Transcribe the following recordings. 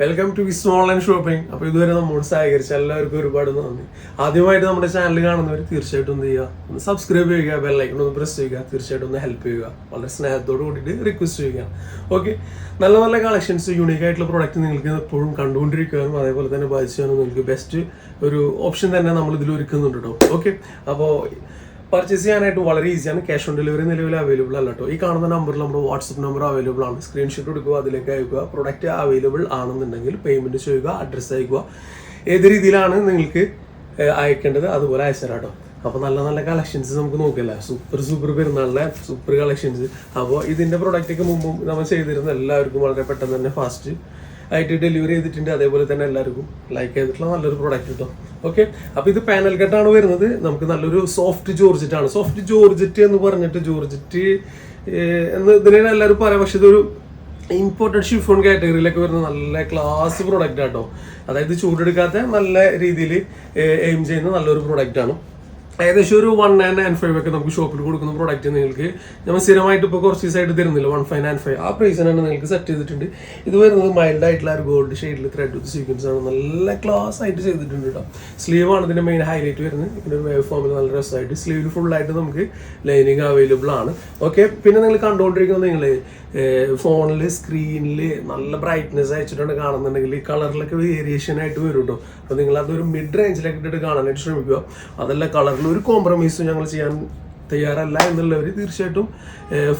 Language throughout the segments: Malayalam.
Welcome to Wiz online shopping അപ്പോൾ ഇതുവരെ നമ്മോട് സഹകരിച്ച എല്ലാവർക്കും ഒരുപാട് നന്ദി. ആദ്യമായിട്ട് നമ്മുടെ ചാനൽ കാണുന്നവർ തീർച്ചയായിട്ടും എന്ത് ചെയ്യുക? ഒന്ന് സബ്സ്ക്രൈബ് ചെയ്യുക ബെല്ലൈക്കൺ ഒന്ന് പ്രസ് ചെയ്യുക തീർച്ചയായിട്ടും ഒന്ന് ഹെൽപ്പ് ചെയ്യുക. വളരെ സ്നേഹത്തോട് കൂടിയിട്ട് റിക്വസ്റ്റ് ചെയ്യുക. ഓക്കെ നല്ല നല്ല കളക്ഷൻസ് യൂണീക് ആയിട്ടുള്ള പ്രോഡക്റ്റ് നിങ്ങൾക്ക് എപ്പോഴും കണ്ടുകൊണ്ടിരിക്കാനും അതേപോലെ തന്നെ ബാധിച്ചാനും നിങ്ങൾക്ക് ബെസ്റ്റ് ഒരു ഓപ്ഷൻ തന്നെ നമ്മൾ ഇതിൽ ഒരുക്കുന്നുണ്ട് കേട്ടോ ഓക്കെ അപ്പോൾ പർച്ചേസ് ചെയ്യാനായിട്ട് വളരെ ഈസിയാണ് ക്യാഷ് ഓൺ ഡെലിവറി നിലവിൽ അവൈലബിൾ അല്ല കേട്ടോ ഈ കാണുന്ന നമ്പറിൽ നമ്മുടെ വാട്സപ്പ് നമ്പർ അവൈലബിൾ ആണ്. സ്ക്രീൻഷോട്ട് എടുക്കുക അതിലേക്ക് അയക്കുക പ്രൊഡക്റ്റ് അവൈലബിൾ ആണെന്നുണ്ടെങ്കിൽ പേയ്മെന്റ് ചെയ്യുക അഡ്രസ്സ് അയക്കുക. ഏത് രീതിയിലാണ് നിങ്ങൾക്ക് അയക്കേണ്ടത് അതുപോലെ അയച്ചുതരാം കേട്ടോ അപ്പോൾ നല്ല നല്ല കളക്ഷൻസ് നമുക്ക് നോക്കില്ല സൂപ്പർ സൂപ്പർ പെരുന്നാളിലെ സൂപ്പർ കളക്ഷൻസ് അപ്പോൾ ഇതിന്റെ പ്രൊഡക്റ്റൊക്കെ മുമ്പും നമ്മൾ ചെയ്തിരുന്ന എല്ലാവർക്കും വളരെ പെട്ടെന്ന് തന്നെ ഫാസ്റ്റ് ആയിട്ട് ഡെലിവറി ചെയ്തിട്ടുണ്ട്. അതേപോലെ തന്നെ എല്ലാവർക്കും ലൈക്ക് ചെയ്തിട്ടുള്ള നല്ലൊരു പ്രോഡക്റ്റ് കിട്ടും ഓക്കെ അപ്പോൾ ഇത് പാനൽ കട്ടാണ് വരുന്നത്. നമുക്ക് നല്ലൊരു സോഫ്റ്റ് ജോർജറ്റ് ആണ്. സോഫ്റ്റ് ജോർജറ്റ് എന്ന് പറഞ്ഞിട്ട് ജോർജറ്റ് എന്ന് ഇതിനെ എല്ലാവരും പറയാം. പക്ഷെ ഇതൊരു ഇമ്പോർട്ടഡ് ഷിഫോൺ കാറ്റഗറിയിലൊക്കെ വരുന്ന നല്ല ക്ലാസ് പ്രൊഡക്റ്റ് ആട്ടോ. അതായത് ചൂടെടുക്കാത്ത നല്ല രീതിയിൽ എയിം ചെയ്യുന്ന നല്ലൊരു പ്രൊഡക്റ്റ് ആണ്. ഏകദേശം ഒരു വൺ ആൻഡ് നയൻ ഫൈവ് ഒക്കെ നമുക്ക് ഷോപ്പിൽ കൊടുക്കുന്ന പ്രോഡക്റ്റ് നിങ്ങൾക്ക് നമ്മൾ സ്ഥിരമായിട്ട് ഇപ്പോൾ കുറച്ച് ദിവസമായിട്ട് തരുന്നില്ല. വൺ ഫൈവ് നയൻ ഫൈവ് ആ പ്രൈസിനാണ് നിങ്ങൾക്ക് സെറ്റ് ചെയ്തിട്ടുണ്ട്. ഇത് വരുന്നത് മൈൽഡ് ആയിട്ടുള്ള ഒരു ഗോൾഡ് ഷെയ്ഡിൽ ത്രെഡ് വിത്ത് സീക്വൻസ് ആണ്. നല്ല ക്ലാസ് ആയിട്ട് ചെയ്തിട്ടുണ്ട് കേട്ടോ സ്ലീവ് ആണ് ഇതിന്റെ മെയിൻ ഹൈലൈറ്റ് വരുന്നത്. ഇതിന്റെ വേവ് ഫോമിൽ നല്ല രസമായിട്ട്. സ്ലീവിൽ ഫുൾ ആയിട്ട് നമുക്ക് ലൈനിങ് അവൈലബിൾ ആണ്. ഓക്കെ പിന്നെ നിങ്ങൾ കണ്ടുകൊണ്ടിരിക്കുന്നത് നിങ്ങൾ ഫോണിൽ സ്ക്രീനിൽ നല്ല ബ്രൈറ്റ്നെസ് അയച്ചിട്ടാണ് കാണുന്നുണ്ടെങ്കിൽ ഈ കളറിലൊക്കെ വേരിയേഷൻ ആയിട്ട് വരും കേട്ടോ അപ്പോൾ നിങ്ങൾ അതൊരു മിഡ് റേഞ്ചിലൊക്കെ ഇട്ടിട്ട് കാണാനായിട്ട് ശ്രമിക്കുക. അതല്ല കളറിൽ ഒരു കോംപ്രമൈസും ഞങ്ങൾ ചെയ്യാൻ തയ്യാറല്ല എന്നുള്ളവർ തീർച്ചയായിട്ടും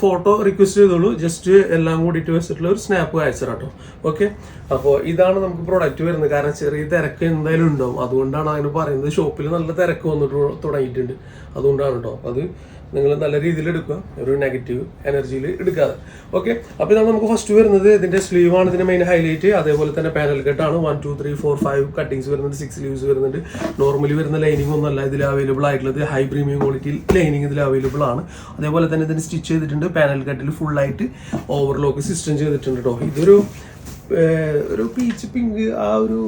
ഫോട്ടോ റിക്വസ്റ്റ് ചെയ്തോളൂ. ജസ്റ്റ് എല്ലാം കൂടി ഇട്ട് വെച്ചിട്ടുള്ള ഒരു സ്നാപ്പ് അയച്ചു കേട്ടോ ഓക്കെ അപ്പോൾ ഇതാണ് നമുക്ക് പ്രൊഡക്റ്റ് വരുന്നത്. കാരണം ചെറിയ തിരക്ക് എന്തായാലും ഉണ്ടാവും. അതുകൊണ്ടാണ് അതിന് പറയുന്നത് ഷോപ്പിൽ നല്ല തിരക്ക് വന്നിട്ട് തുടങ്ങിയിട്ടുണ്ട്. അതുകൊണ്ടാണ് കേട്ടോ അത് നിങ്ങൾ നല്ല രീതിയിൽ എടുക്കുക. ഒരു നെഗറ്റീവ് എനർജിയിൽ എടുക്കാതെ. ഓക്കെ അപ്പോൾ ഇതാണ് നമുക്ക് ഫസ്റ്റ് വരുന്നത്. സ്ലീവ് ആണ് ഇതിന്റെ മെയിൻ ഹൈലൈറ്റ് അതേപോലെ തന്നെ panel കെട്ടാണ് one two three four five cuttings വരുന്നുണ്ട്. സിക്സ് ലീവ്സ് വരുന്നുണ്ട്. നോർമലി വരുന്ന ലൈനിങ് ഒന്നല്ല ഇതിൽ അവൈലബിൾ ആയിട്ടുള്ളത് ഹൈ പ്രീമിയം ക്വാളിറ്റി ലൈനിങ് ഇതിൽ അവൈലബിൾ ആണ്. അതേപോലെ തന്നെ ഇതിന് സ്റ്റിച്ച് ചെയ്തിട്ടുണ്ട്. പാനൽ കട്ടിൽ ഫുൾ ആയിട്ട് ഓവർലോക്ക് സിസ്റ്റം ചെയ്തിട്ടുണ്ട് കേട്ടോ ഇതൊരു ഒരു പീച്ച് പിങ്ക് ആ ഒരു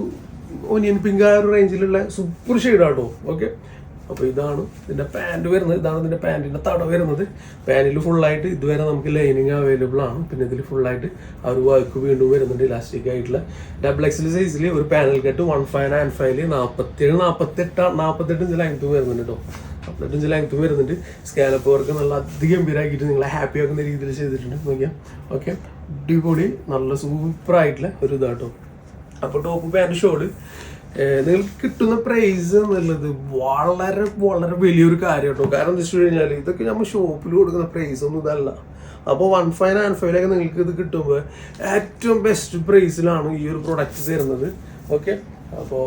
ഒനിയൻ പിങ്ക് ആ ഒരു റേഞ്ചിലുള്ള സൂപ്പർ ഷെയ്ഡാട്ടോ ഓക്കെ അപ്പോൾ ഇതാണ് ഇതിന്റെ പാന്റ് വരുന്നത്. ഇതാണ് ഇതിന്റെ പാന്റിന്റെ തട വരുന്നത്. പാനിൽ ഫുള്ളായിട്ട് ഇതുവരെ നമുക്ക് ലൈനിങ് അവൈലബിൾ ആണ്. പിന്നെ ഇതിൽ ഫുള്ളായിട്ട് ആ ഒരു വർക്ക് വീണ്ടും വരുന്നുണ്ട്. ഇലാസ്റ്റിക് ആയിട്ടുള്ള ഡബിൾ എക്സൽ സൈസിൽ ഒരു പാനൽ കെട്ട് വൺ ഫൈവ് ആൻഡ് ഫൈവിൽ നാൽപ്പത്തേഴ് നാൽപ്പത്തെട്ട് നാൽപ്പത്തെട്ട് ഇഞ്ച് ലെങ്ത് വരുന്നുണ്ട് നാൽപ്പത്തെട്ട് ഇഞ്ച് ലെങ്ത് വരുന്നുണ്ട്. സ്കാലപ്പ് വർക്ക് നല്ല അധികം അതിഗംഭീരമാക്കിയിട്ട് നിങ്ങളെ ഹാപ്പി ആക്കുന്ന രീതിയിൽ ചെയ്തിട്ടുണ്ട്. നോക്കിയാൽ ഓക്കെ അടിപൊളി നല്ല സൂപ്പർ ആയിട്ടുള്ള ഒരു ഇതാട്ടോ അപ്പോൾ ടോപ്പ് പാന്റ് ഷോട് നിങ്ങൾക്ക് കിട്ടുന്ന പ്രൈസ് എന്നുള്ളത് വളരെ വളരെ വലിയൊരു കാര്യം കേട്ടോ കാരണം എന്താ വെച്ച് കഴിഞ്ഞാൽ ഇതൊക്കെ നമ്മൾ ഷോപ്പിൽ കൊടുക്കുന്ന പ്രൈസ് ഒന്നും ഇതല്ല. അപ്പോൾ വൺ ഫൈവ് നയൻ ഫൈവിലൊക്കെ നിങ്ങൾക്ക് ഇത് കിട്ടുമ്പോൾ ഏറ്റവും ബെസ്റ്റ് പ്രൈസിലാണ് ഈ ഒരു പ്രൊഡക്റ്റ് തരുന്നത്. ഓക്കെ അപ്പോൾ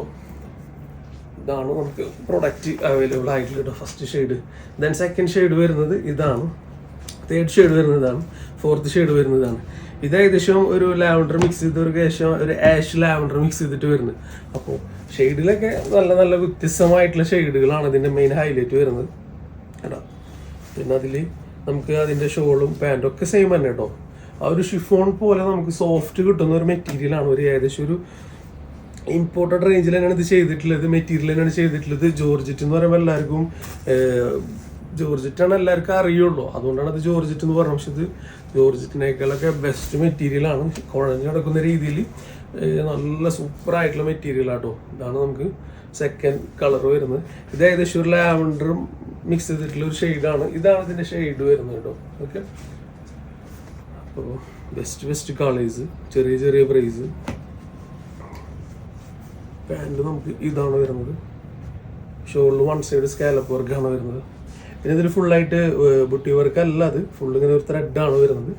ഇതാണ് നമുക്ക് പ്രൊഡക്റ്റ് അവൈലബിൾ ആയിട്ടുള്ള കേട്ടോ first shade then second shade വരുന്നത് ഇതാണ്. തേർഡ് ഷെയ്ഡ് വരുന്നതാണ് ഫോർത്ത് ഷെയ്ഡ് വരുന്നതാണ് ഇത് ഏകദേശം ഒരു ലാവൻഡർ മിക്സ് ചെയ്ത് ഒരു ഏകദേശം ഒരു ആഷ് ലാവൻഡർ മിക്സ് ചെയ്തിട്ട് വരുന്നത്. അപ്പോൾ ഷെയ്ഡിലൊക്കെ നല്ല നല്ല വ്യത്യസ്തമായിട്ടുള്ള ഷെയ്ഡുകളാണ് ഇതിന്റെ മെയിൻ ഹൈലൈറ്റ് വരുന്നത്. കേട്ടോ? പിന്നെ അതിൽ നമുക്ക് അതിന്റെ ഷോളും പാന്റും ഒക്കെ സെയിം തന്നെ കേട്ടോ. ആ ഒരു ഷിഫോൺ പോലെ നമുക്ക് സോഫ്റ്റ് കിട്ടുന്ന ഒരു മെറ്റീരിയലാണ് ഒരു ഏകദേശം ഒരു ഇമ്പോർട്ടഡ് റേഞ്ചിൽ തന്നെയാണ് ഇത് ചെയ്തിട്ടുള്ളത്. മെറ്റീരിയൽ തന്നെയാണ് ചെയ്തിട്ടുള്ളത്. ജോർജറ്റ് എന്ന് പറയുമ്പോൾ എല്ലാവർക്കും ജോർജറ്റ് ആണ് എല്ലാവർക്കും അറിയുള്ളൂ. അതുകൊണ്ടാണ് അത് ജോർജറ്റ് എന്ന് പറഞ്ഞത്. പക്ഷെ ഇത് ജോർജറ്റിനേക്കാളൊക്കെ ബെസ്റ്റ് മെറ്റീരിയലാണ് കുഴഞ്ഞു കിടക്കുന്ന രീതിയിൽ നല്ല സൂപ്പർ ആയിട്ടുള്ള മെറ്റീരിയൽ ആട്ടോ. ഇതാണ് നമുക്ക് സെക്കൻഡ് കളർ വരുന്നത്. ഇത് ഏകദേശം ഒരു ലാവൻഡറും മിക്സ് ചെയ്തിട്ടുള്ള ഒരു ഷെയ്ഡാണ് ഇതാണ് ഇതിന്റെ ഷെയ്ഡ് വരുന്നത് കേട്ടോ. ഓക്കെ അപ്പോൾ ബെസ്റ്റ് ബെസ്റ്റ് കളേഴ്സ് ചെറിയ ചെറിയ പ്രൈസ് പാന്റ് നമുക്ക് ഇതാണ് വരുന്നത്. ഷോളിൽ വൺ സൈഡ് സ്കാലപ്പ് വർക്കാണ് വരുന്നത്. പിന്നെ ഇതിൽ ഫുള്ളായിട്ട് ബുട്ടി വർക്ക് അല്ല അത്. ഫുൾ ഇങ്ങനെ ഒരു ത്രെഡാണ് വരുന്നത്.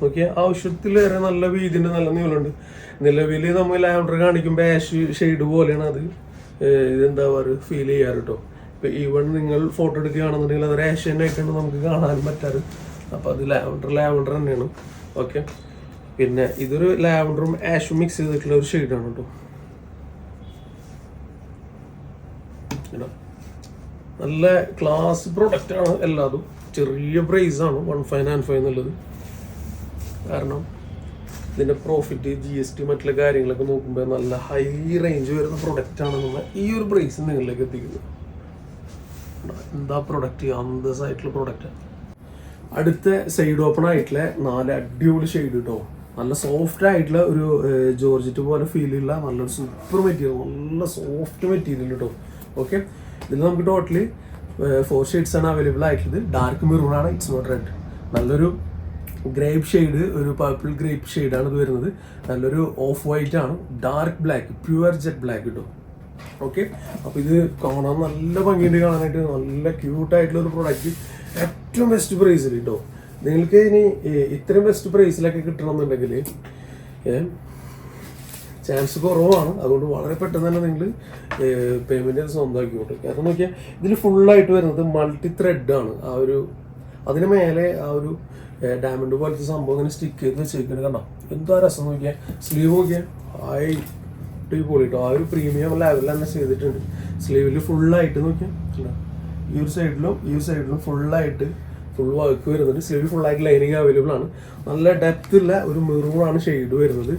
നോക്കിയാൽ ആവശ്യത്തിലേറെ നല്ല വീതിന്റെ നല്ല നീളമുണ്ട്. നിലവിൽ നമ്മൾ ലാവണ്ടർ കാണിക്കുമ്പോൾ ആഷ് ഷെയ്ഡ് പോലെയാണ് അത്. ഇതെന്താ പറയുക ഫീൽ ചെയ്യാറ് കേട്ടോ ഇപ്പം ഈവൺ നിങ്ങൾ ഫോട്ടോ എടുക്കുകയാണെന്നുണ്ടെങ്കിൽ അത് തന്നെ ആയിട്ടാണ് നമുക്ക് കാണാൻ പറ്റാറ്. അപ്പോൾ അത് ലാവണ്ടർ ലാവണ്ടർ തന്നെയാണ്. ഓക്കെ പിന്നെ ഇതൊരു ലാവണ്ടറും ആഷും മിക്സ് ചെയ്തിട്ടുള്ള ഒരു ഷെയ്ഡാണ് കേട്ടോ നല്ല ക്ലാസ് പ്രൊഡക്റ്റാണ് എല്ലാതും. ചെറിയ പ്രൈസ് ആണ് വൺ ഫൈവ് നയൻ ഫൈവ് എന്നുള്ളത്. കാരണം ഇതിന്റെ പ്രോഫിറ്റ് ജി എസ് ടി മറ്റുള്ള കാര്യങ്ങളൊക്കെ നോക്കുമ്പോൾ നല്ല ഹൈ റേഞ്ച് വരുന്ന പ്രൊഡക്റ്റാണെന്നുള്ള ഈ ഒരു പ്രൈസ് നിങ്ങളിലേക്ക് എത്തിക്കുന്നത്? എന്താ പ്രൊഡക്റ്റ് അന്തസ്സായിട്ടുള്ള പ്രൊഡക്റ്റ് അടുത്ത സൈഡ് ഓപ്പൺ ആയിട്ടുള്ള നാല് അടിപൊളി ഷെയ്ഡ് കേട്ടോ നല്ല സോഫ്റ്റ് ആയിട്ടുള്ള ഒരു ജോർജറ്റ് പോലെ ഫീൽ ഉള്ള നല്ലൊരു സൂപ്പർ മെറ്റീരിയൽ നല്ല സോഫ്റ്റ് മെറ്റീരിയൽ കേട്ടോ ഓക്കെ ഇതിൽ നമുക്ക് ടോട്ടലി ഫോർ ഷെയ്ഡ്സ് ആണ് അവൈലബിൾ ആയിട്ടുള്ളത്. ഡാർക്ക് മെറൂൺ ആണ് ഇറ്റ്സ് നോട്ട് റെഡ് നല്ലൊരു ഗ്രേപ്പ് ഷെയ്ഡ് ഒരു പർപ്പിൾ ഗ്രേപ്പ് ആണ് ഇത് വരുന്നത്. നല്ലൊരു ഓഫ് വൈറ്റ് ആണ് dark black pure jet black കിട്ടും ഓക്കെ അപ്പോൾ ഇത് കാണാൻ നല്ല ഭംഗിയുണ്ട് കാണാനായിട്ട്. നല്ല ക്യൂട്ടായിട്ടുള്ള ഒരു പ്രൊഡക്റ്റ് ഏറ്റവും ബെസ്റ്റ് പ്രൈസിൽ കേട്ടോ നിങ്ങൾക്ക് ഇനി ഇത്രയും ബെസ്റ്റ് പ്രൈസിലൊക്കെ കിട്ടണമെന്നുണ്ടെങ്കിൽ ചാൻസ് കുറവാണ്. അതുകൊണ്ട് വളരെ പെട്ടെന്ന് തന്നെ നിങ്ങൾ പേയ്മെന്റ് സ്വന്തമാക്കിക്കോട്ടെ കാരണം നോക്കിയാൽ ഇതിൽ ഫുള്ളായിട്ട് വരുന്നത് മൾട്ടി ത്രെഡ് ആണ്. ആ ഒരു അതിന് മേലെ ആ ഒരു ഡയമണ്ട് പോലത്തെ സംഭവം ഇങ്ങനെ സ്റ്റിക്ക് ചെയ്ത് വെച്ചേക്കുന്നത് കണ്ടോ? എന്താ രസം നോക്കിയാൽ സ്ലീവ് നോക്കിയാൽ ആയി അടിപൊളി ആ ഒരു പ്രീമിയം ലെവലിൽ തന്നെ ചെയ്തിട്ടുണ്ട്. സ്ലീവിൽ ഫുള്ളായിട്ട് നോക്കിയാൽ? ഈ ഒരു സൈഡിലും ഈ ഒരു സൈഡിലും ഫുള്ളായിട്ട് ഫുൾ വർക്ക് വരുന്നുണ്ട്. സ്ലീവ് ഫുള്ളായിട്ട് ലൈനിങ് അവൈലബിൾ ആണ്. നല്ല ഡെപ്ത് ഉള്ള ഒരു മെറൂണാണ് ഷെയ്ഡ് വരുന്നത്.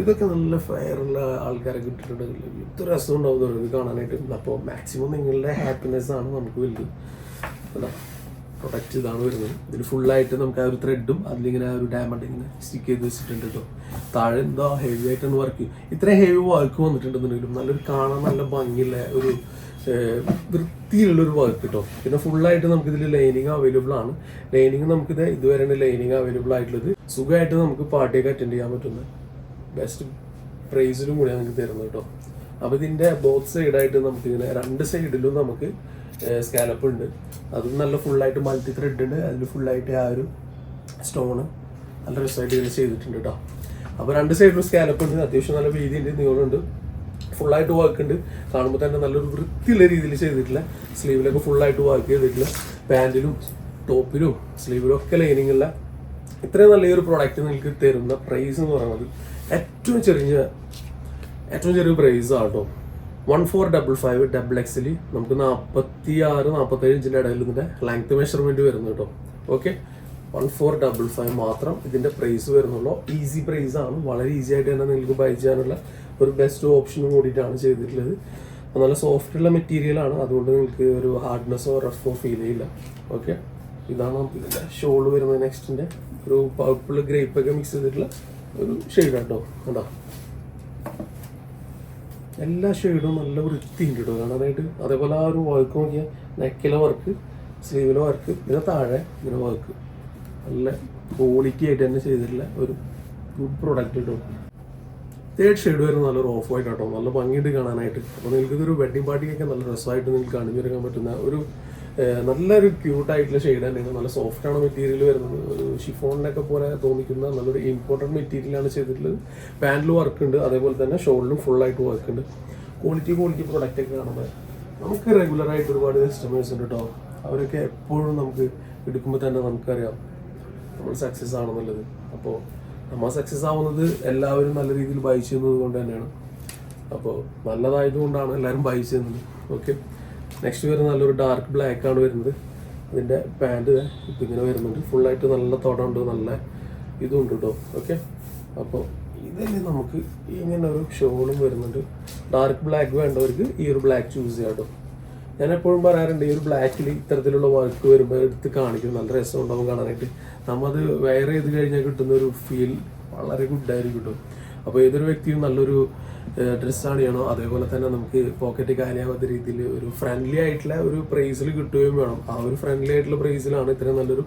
ഇതൊക്കെ നല്ല ഫയറുള്ള ആൾക്കാരെ കിട്ടിയിട്ടുണ്ടെങ്കിൽ ഇത്ര രസം ഉണ്ടാവും ഇത് കാണാനായിട്ട്. അപ്പോൾ മാക്സിമം നിങ്ങളുടെ ഹാപ്പിനെസ് ആണ് നമുക്ക് അതാ പ്രൊഡക്റ്റ് ഇതാണ് വരുന്നത്. ഇതിൽ ഫുള്ളായിട്ട് നമുക്ക് ആ ഒരു ത്രെഡും അതിലിങ്ങനെ ആ ഒരു ഡയമണ്ട് ഇങ്ങനെ സ്റ്റിക്ക് ചെയ്ത് വെച്ചിട്ടുണ്ട് കേട്ടോ താഴെ എന്താ ഹെവി ആയിട്ടാണ് വർക്ക് ചെയ്യും ഇത്ര ഹെവി വർക്ക് വന്നിട്ടുണ്ടെന്നുണ്ടെങ്കിലും നല്ലൊരു കാണാൻ നല്ല ഭംഗിയുള്ള ഒരു വൃത്തിയുള്ളൊരു വർക്ക് കേട്ടോ പിന്നെ ഫുള്ളായിട്ട് നമുക്ക് ഇതിൽ ലൈനിങ് അവൈലബിൾ ആണ്. ലൈനിങ് നമുക്കിത് ഇതുവരെയാണ് ലൈനിങ് അവൈലബിൾ ആയിട്ടുള്ളത്. സുഖമായിട്ട് നമുക്ക് പാർട്ടിയൊക്കെ അറ്റൻഡ് ചെയ്യാൻ പറ്റുന്ന ബെസ്റ്റ് പ്രൈസിലും കൂടി നമുക്ക് തരുന്നത് കേട്ടോ. അപ്പോൾ ഇതിന്റെ ബോത്ത് സൈഡായിട്ട് നമുക്ക് ഇങ്ങനെ രണ്ട് സൈഡിലും നമുക്ക് സ്കാലപ്പ് ഉണ്ട്. അതും നല്ല ഫുള്ളായിട്ട് മൾട്ടി ത്രെഡ് ഉണ്ട്. അതിൽ ഫുള്ളായിട്ട് ആ ഒരു സ്റ്റോണ് നല്ല രസമായിട്ട് ഇങ്ങനെ ചെയ്തിട്ടുണ്ട് കേട്ടോ. അപ്പോൾ രണ്ട് സൈഡിലും സ്കാലപ്പ് ഉണ്ട്. അത്യാവശ്യം നല്ല വീതിയുണ്ട് നീളമുണ്ട്. ഫുള്ളായിട്ട് വർക്ക് ഉണ്ട്. കാണുമ്പോൾ തന്നെ നല്ലൊരു വൃത്തിയുള്ള രീതിയിൽ ചെയ്തിട്ടില്ല. സ്ലീവിലൊക്കെ ഫുള്ളായിട്ട് വർക്ക് ചെയ്തിട്ടില്ല. പാന്റിലും ടോപ്പിലും സ്ലീവിലും ഒക്കെ ലൈനിങ്ങുള്ള ഇത്രയും നല്ലൊരു പ്രോഡക്റ്റ് നിങ്ങൾക്ക് തരുന്ന പ്രൈസ് എന്ന് പറയുന്നത് ഏറ്റവും ചെറിയ ഏറ്റവും ചെറിയ പ്രൈസ് ആട്ടോ one four double five double എക്സിൽ നമുക്ക് നാൽപ്പത്തി ആറ് നാൽപ്പത്തേഴ് ഇഞ്ചിന്റെ ഇടയിൽ ഇതിന്റെ ലെങ്ത് മെഷർമെന്റ് വരുന്നു കേട്ടോ. Okay one four double five മാത്രം ഇതിന്റെ പ്രൈസ് വരുന്നുള്ളൂ. ഈസി പ്രൈസ് ആണ്. വളരെ ഈസി ആയിട്ട് തന്നെ നിങ്ങൾക്ക് ബൈ ചെയ്യാനുള്ള ഒരു ബെസ്റ്റ് ഓപ്ഷനും കൂടിയിട്ടാണ് ചെയ്തിട്ടുള്ളത്. നല്ല സോഫ്റ്റ് ഉള്ള മെറ്റീരിയൽ ആണ്. അതുകൊണ്ട് നിങ്ങൾക്ക് ഒരു ഹാർഡ്നെസ്സോ റഫോ ഫീൽ ചെയ്യില്ല. ഓക്കെ ഇതാണ് നമുക്ക് ഇതിന്റെ ഷോൾ വരുന്നത്. നെക്സ്റ്റിന്റെ ഒരു പർപ്പിൾ ഗ്രേപ്പ് ഒക്കെ മിക്സ് ചെയ്തിട്ടുള്ള ഒരു ഷെയ്ഡ് കേട്ടോ കണ്ടോ എല്ലാ ഷെയ്ഡും നല്ല വൃത്തിയുണ്ട് കേട്ടോ കാണാനായിട്ട് അതേപോലെ ആ ഒരു വർക്ക് നോക്കിയാൽ നെക്കിലെ വർക്ക് സ്ലീവിലെ വർക്ക് ഇതിന് താഴെ ഇങ്ങനെ വർക്ക് നല്ല ക്വാളിറ്റി ആയിട്ട് തന്നെ ചെയ്തിട്ടുള്ള ഒരു ഗുഡ് പ്രോഡക്റ്റ് കേട്ടോ തേർഡ് ഷെയ്ഡ് വരുന്നത് നല്ലൊരു ഓഫ് വൈറ്റ് കേട്ടോ നല്ല ഭംഗിയുണ്ട് കാണാനായിട്ട്. അപ്പോൾ നിങ്ങൾക്ക് ഇതൊരു വെഡിങ് പാർട്ടിക്കൊക്കെ നല്ല രസമായിട്ട് നിങ്ങൾക്ക് അണിഞ്ഞിറങ്ങാൻ പറ്റുന്ന ഒരു നല്ലൊരു ക്യൂട്ടായിട്ടുള്ള ഷെയ്ഡ് തന്നെയാണ് നല്ല സോഫ്റ്റ് ആണ് മെറ്റീരിയൽ വരുന്നത്? ഒരു ഷിഫോണിനൊക്കെ പോലെ തോന്നിക്കുന്ന നല്ലൊരു ഇമ്പോർട്ടന്റ് മെറ്റീരിയലാണ് ചെയ്തിട്ടുള്ളത്. പാന്റിൽ വർക്ക് ഉണ്ട്. അതേപോലെ തന്നെ ഷോളിലും ഫുള്ളായിട്ട് വർക്ക് ഉണ്ട്. ക്വാളിറ്റി ക്വാളിറ്റി പ്രൊഡക്റ്റ് ഒക്കെ കാണുമ്പോൾ നമുക്ക് റെഗുലറായിട്ട് ഒരുപാട് കസ്റ്റമേഴ്സ് ഉണ്ട് കേട്ടോ അവരൊക്കെ എപ്പോഴും നമുക്ക് എടുക്കുമ്പോൾ തന്നെ നമുക്കറിയാം നമ്മൾ സക്സസ് ആണെന്നുള്ളത്. അപ്പോൾ നമ്മൾ സക്സസ് ആവുന്നത് എല്ലാവരും നല്ല രീതിയിൽ ബൈ ചെയ്യുന്നത് കൊണ്ട് തന്നെയാണ്. അപ്പോൾ നല്ലതായതുകൊണ്ടാണ് എല്ലാവരും ബൈ ചെയ്യുന്നത്. ഓക്കെ നെക്സ്റ്റ് വരുന്ന നല്ലൊരു ഡാർക്ക് ബ്ലാക്ക് ആണ് വരുന്നത്. ഇതിന്റെ പാന്റ് ഇപ്പം ഇങ്ങനെ വരുന്നുണ്ട്. ഫുള്ളായിട്ട് നല്ല തൊടമുണ്ട് നല്ല ഇതുണ്ട് കേട്ടോ ഓക്കെ അപ്പോൾ ഇതല്ലേ നമുക്ക് ഇങ്ങനെ ഒരു ഷോളും വരുന്നുണ്ട്. ഡാർക്ക് ബ്ലാക്ക് വേണ്ടവർക്ക് ഈ ഒരു ബ്ലാക്ക് ചൂസ് ചെയ്യാം കേട്ടോ ഞാൻ എപ്പോഴും പറയാറുണ്ട് ഈ ഒരു ബ്ലാക്കിൽ ഇത്തരത്തിലുള്ള വർക്ക് വരുമ്പോൾ എടുത്ത് കാണിക്കും നല്ല രസം ഉണ്ടാവും കാണാനായിട്ട്. നമ്മൾ അത് വെയർ ചെയ്ത് കഴിഞ്ഞാൽ കിട്ടുന്ന ഒരു ഫീൽ വളരെ ഗുഡായിരിക്കും കേട്ടോ അപ്പോൾ ഏതൊരു വ്യക്തിയും നല്ലൊരു ഡ്രസ്സാണ് ചെയ്യണോ അതേപോലെ തന്നെ നമുക്ക് പോക്കറ്റ് കാര്യമാവാത്ത രീതിയിൽ ഒരു ഫ്രണ്ട്ലി ആയിട്ടുള്ള ഒരു പ്രൈസിൽ കിട്ടുകയും വേണം. ആ ഒരു ഫ്രണ്ട്ലി ആയിട്ടുള്ള പ്രൈസിലാണ് ഇത്രയും നല്ലൊരു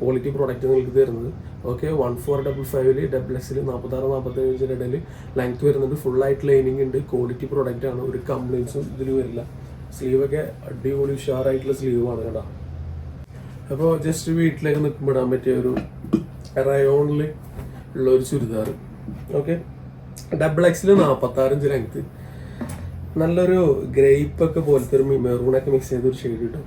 ക്വാളിറ്റി പ്രോഡക്റ്റ് നിങ്ങൾക്ക് തരുന്നത്. ഓക്കെ വൺ ഫോർ ഡബിൾ ഫൈവിൽ ഡബിൾ എക്സിൽ നാൽപ്പത്താറ് നാൽപ്പത്തേഴ് ഇടയിൽ ലെങ്ത് വരുന്നുണ്ട്. ഫുൾ ആയിട്ട് ലൈനിങ് ഉണ്ട്. ക്വാളിറ്റി പ്രോഡക്റ്റ് ആണ്. ഒരു കംപ്ലൈൻസും ഇതിൽ വരില്ല. സ്ലീവൊക്കെ അടിപൊളി ഉഷാറായിട്ടുള്ള ആണ് കേട്ടോ. അപ്പോൾ ജസ്റ്റ് വീട്ടിലേക്ക് നിൽക്കുമ്പോൾ ഇടാൻ പറ്റിയ ഒരു റയോണിൽ ഉള്ള ഒരു ചുരിദാർ ഓക്കെ ഡബിൾ എക്സിൽ നാൽപ്പത്താറഞ്ച് ലെങ്ത് നല്ലൊരു ഗ്രേപ്പ് ഒക്കെ പോലത്തെ ഒരു മെറൂണൊക്കെ മിക്സ് ചെയ്ത് ഒരു ഷെയ്ഡ് കിട്ടും